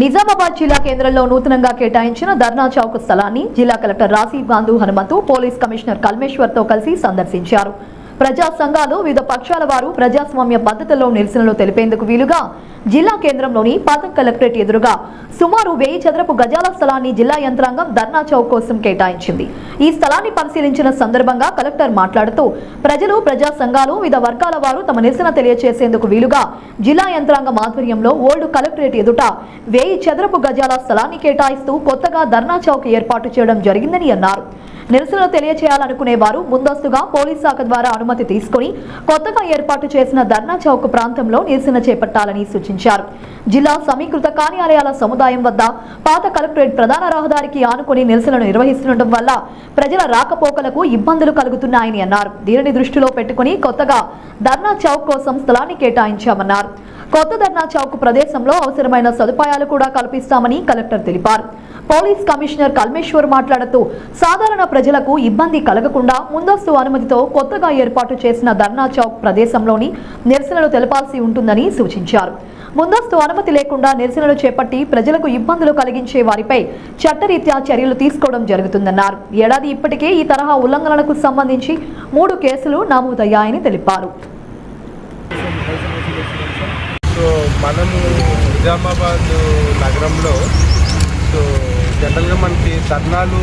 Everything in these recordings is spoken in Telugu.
నిజామాబాద్ జిల్లా కేంద్రంలో నూతనంగా కేటాయించిన ధర్నా చౌక్ స్థలాన్ని జిల్లా collector Rajiv Gandhi Hanumanthu police commissioner కల్మేశ్వర్తో కలిసి సందర్శించారు. ప్రజా సంఘాలు వివిధ పక్షాల వారు ప్రజాస్వామ్య పద్ధతుల్లో నిరసనలు తెలిపేందుకు వీలుగా జిల్లా కేంద్రంలోని పాత కలెక్టరేట్ ఎదురుగా సుమారు వెయ్యి చదరపు గజాల స్థలాన్ని జిల్లా యంత్రాంగం ధర్నా చౌక్ కోసం కేటాయించింది. ఈ స్థలాన్ని పరిశీలించిన సందర్భంగా కలెక్టర్ మాట్లాడుతూ ప్రజలు ప్రజా సంఘాలు వివిధ వర్గాల వారు తమ నిరసన తెలియజేసేందుకు వీలుగా జిల్లా యంత్రాంగం ఆధ్వర్యంలో ఓల్డ్ కలెక్టరేట్ ఎదుట వెయ్యి చదరపు గజాల స్థలాన్ని కేటాయిస్తూ కొత్తగా ధర్నా చౌక్ ఏర్పాటు చేయడం జరిగిందని అన్నారు. నిరసనలు తెలియచేయాలనుకునే వారు ముందస్తుగా పోలీస్ శాఖ ద్వారా అనుమతి తీసుకుని కొత్తగా ఏర్పాటు చేసిన ధర్నా చౌక్ ప్రాంతంలో నిరసన చేపట్టాలని సూచించారు. జిల్లా సమీకృత కార్యాలయాల సముదాయం వద్ద పాత కలెక్టరేట్ ప్రధాన రహదారికి ఆనుకుని నిరసనలు నిర్వహిస్తుండటం వల్ల ప్రజల రాకపోకలకు ఇబ్బందులు కలుగుతున్నాయని అన్నారు. దీనిని దృష్టిలో పెట్టుకుని కొత్తగా ధర్నా చౌక్ కోసం స్థలాన్ని కేటాయించామన్నారు. కొత్త ధర్నా చౌక్ ప్రదేశంలో అవసరమైన సదుపాయాలు కూడా కల్పిస్తామని కలెక్టర్ తెలిపారు. పోలీస్ కమిషనర్ కల్మేశ్వర్ మాట్లాడుతూ సాధారణ ప్రజలకు ఇబ్బంది కలగకుండా ముందస్తు అనుమతితో కొత్తగా ఏర్పాటు చేసిన ధర్నా చౌక్ ప్రదేశంలోని నిరసనలు తెలపాల్సి ఉంటుందని సూచించారు. ముందస్తు అనుమతి లేకుండా నిరసనలు చేపట్టి ప్రజలకు ఇబ్బందులు కలిగించే వారిపై చట్టరీత్యా చర్యలు తీసుకోవడం జరుగుతుందన్నారు. ఏడాది ఇప్పటికే ఈ తరహా ఉల్లంఘనలకు సంబంధించి మూడు కేసులు నమోదయ్యాయని తెలిపారు. మనము నిజామాబాద్ నగరంలో జనరల్గా మనకి ధర్నాలు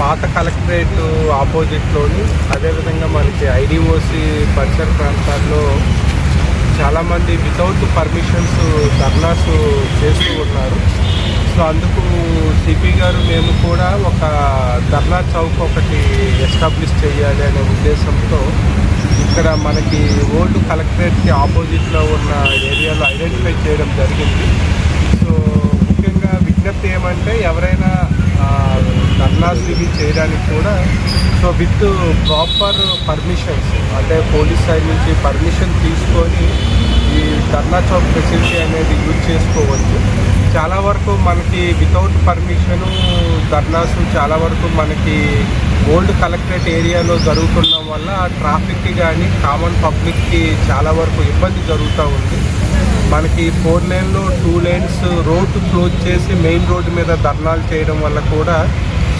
పాత కలెక్టరేట్ ఆపోజిట్లోని అదేవిధంగా మనకి ఐడిఓసి పరిసర ప్రాంతాల్లో చాలామంది వితౌట్ పర్మిషన్స్ ధర్నాస్ చేస్తూ ఉన్నారు. సో అందుకు సిపి గారు మేము కూడా ఒక ధర్నా చౌక్ ఒకటి ఎస్టాబ్లిష్ చేయాలి అనే ఉద్దేశంతో ఇక్కడ మనకి ఓల్డ్ కలెక్టరేట్కి ఆపోజిట్లో ఉన్న ఏరియాలో ఐడెంటిఫై చేయడం జరిగింది. సో విజ్ఞప్తి ఏమంటే ఎవరైనా ఆ, ధర్నాస్ చేయడానికి కూడా సో విత్ ప్రాపర్ పర్మిషన్స్ అంటే పోలీస్ సైడ్ నుంచి పర్మిషన్ తీసుకొని ఈ ధర్నా చౌక్ ఫెసిలిటీ అనేది యూజ్ చేసుకోవచ్చు. చాలా వరకు మనకి వితౌట్ పర్మిషను ధర్నాస్ చాలా వరకు మనకి ఓల్డ్ కలెక్టరేట్ ఏరియాలో జరుగుతుండడం వల్ల ట్రాఫిక్కి కానీ కామన్ పబ్లిక్కి చాలా వరకు ఇబ్బంది జరుగుతూ ఉంది. మనకి ఫోర్ లేన్లో టూ లేన్స్ రోడ్డు క్లోజ్ చేసి మెయిన్ రోడ్డు మీద ధర్నాలు చేయడం వల్ల కూడా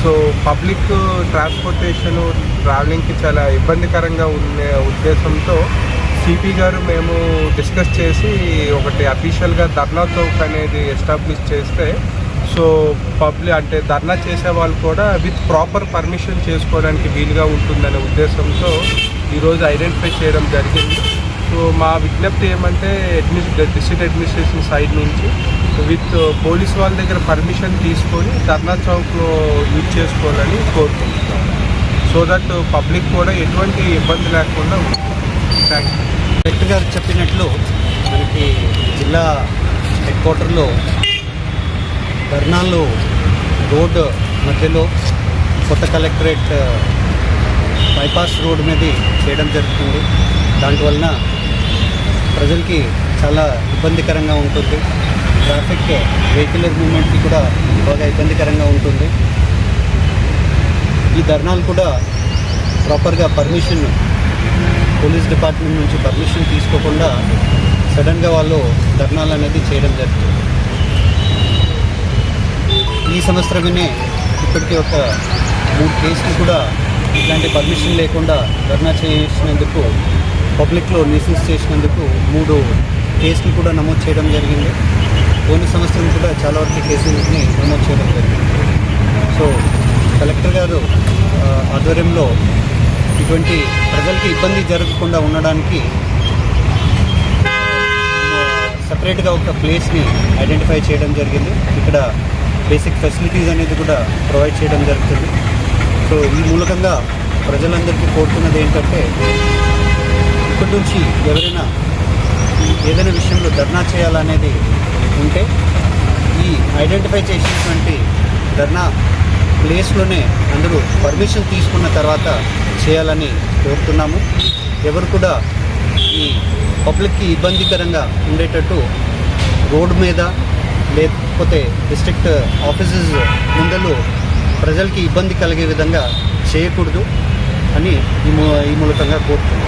సో పబ్లిక్ ట్రాన్స్పోర్టేషన్ ట్రావెలింగ్కి చాలా ఇబ్బందికరంగా ఉండే ఉద్దేశంతో సిపి గారు మేము డిస్కస్ చేసి ఒకటి అఫీషియల్గా ధర్నా చౌక్ అనేది ఎస్టాబ్లిష్ చేస్తే సో పబ్లిక్ అంటే ధర్నా చేసే వాళ్ళు కూడా విత్ ప్రాపర్ పర్మిషన్ చేసుకోవడానికి వీలుగా ఉంటుందనే ఉద్దేశంతో ఈరోజు ఐడెంటిఫై చేయడం జరిగింది. సో మా విజ్ఞప్తి ఏమంటే అడ్మిని డిస్ట్రిక్ట్ అడ్మినిస్ట్రేషన్ సైడ్ నుంచి విత్ పోలీస్ వాళ్ళ దగ్గర పర్మిషన్ తీసుకొని ధర్నా చౌక్లో యూజ్ చేసుకోవాలని కోరుకుంటున్నాం సో దట్ పబ్లిక్ కూడా ఎటువంటి ఇబ్బంది లేకుండా థ్యాంక్ యూ కలెక్టర్ గారు చెప్పినట్లు మనకి జిల్లా హెడ్ క్వార్టర్లో ధర్నాలు రోడ్ మధ్యలో కొత్త కలెక్టరేట్ బైపాస్ రోడ్ మీద చేయడం జరుగుతుంది. దాంట్వలన ప్రజలకి చాలా ఇబ్బందికరంగా ఉంటుంది. ట్రాఫిక్ వెహికల్ మూమెంట్కి కూడా బాగా ఇబ్బందికరంగా ఉంటుంది. ఈ ధర్నాలు కూడా ప్రాపర్గా పర్మిషన్ పోలీస్ డిపార్ట్మెంట్ నుంచి పర్మిషన్ తీసుకోకుండా సడన్గా వాళ్ళు ధర్నాలు అనేది చేయడం జరుగుతుంది. ఈ సంవత్సరమే ఇప్పటికీ ఒక మూడు కేసులు కూడా ఇలాంటి పర్మిషన్ లేకుండా ధర్నా చేసినందుకు పబ్లిక్లో న్యూసెన్స్ చేసినందుకు మూడు కేసులు కూడా నమోదు చేయడం జరిగింది. పోయిన సంవత్సరం కూడా చాలా వరకు కేసులని నమోదు చేయడం జరిగింది. సో కలెక్టర్ గారు ఆధ్వర్యంలో ఇటువంటి ప్రజలకి ఇబ్బంది జరగకుండా ఉండడానికి సపరేట్గా ఒక ప్లేస్ని ఐడెంటిఫై చేయడం జరిగింది. ఇక్కడ బేసిక్ ఫెసిలిటీస్ అనేది కూడా ప్రొవైడ్ చేయడం జరుగుతుంది. సో ఈ మూలకంగా ప్రజలందరికీ కోరుతున్నది ఏంటంటే ఇప్పటి నుంచి ఎవరైనా ఏదైనా విషయంలో ధర్నా చేయాలనేది ఉంటే ఈ ఐడెంటిఫై చేసినటువంటి ధర్నా ప్లేస్లోనే అందరూ పర్మిషన్ తీసుకున్న తర్వాత చేయాలని కోరుతున్నాము. ఎవరు కూడా ఈ పబ్లిక్కి ఇబ్బందికరంగా ఉండేటట్టు రోడ్డు మీద లేకపోతే డిస్ట్రిక్ట్ ఆఫీసెస్ ముందలు ప్రజలకి ఇబ్బంది కలిగే విధంగా చేయకూడదు అని ఈ మూ ఈ మూలకంగా కోరుతున్నాను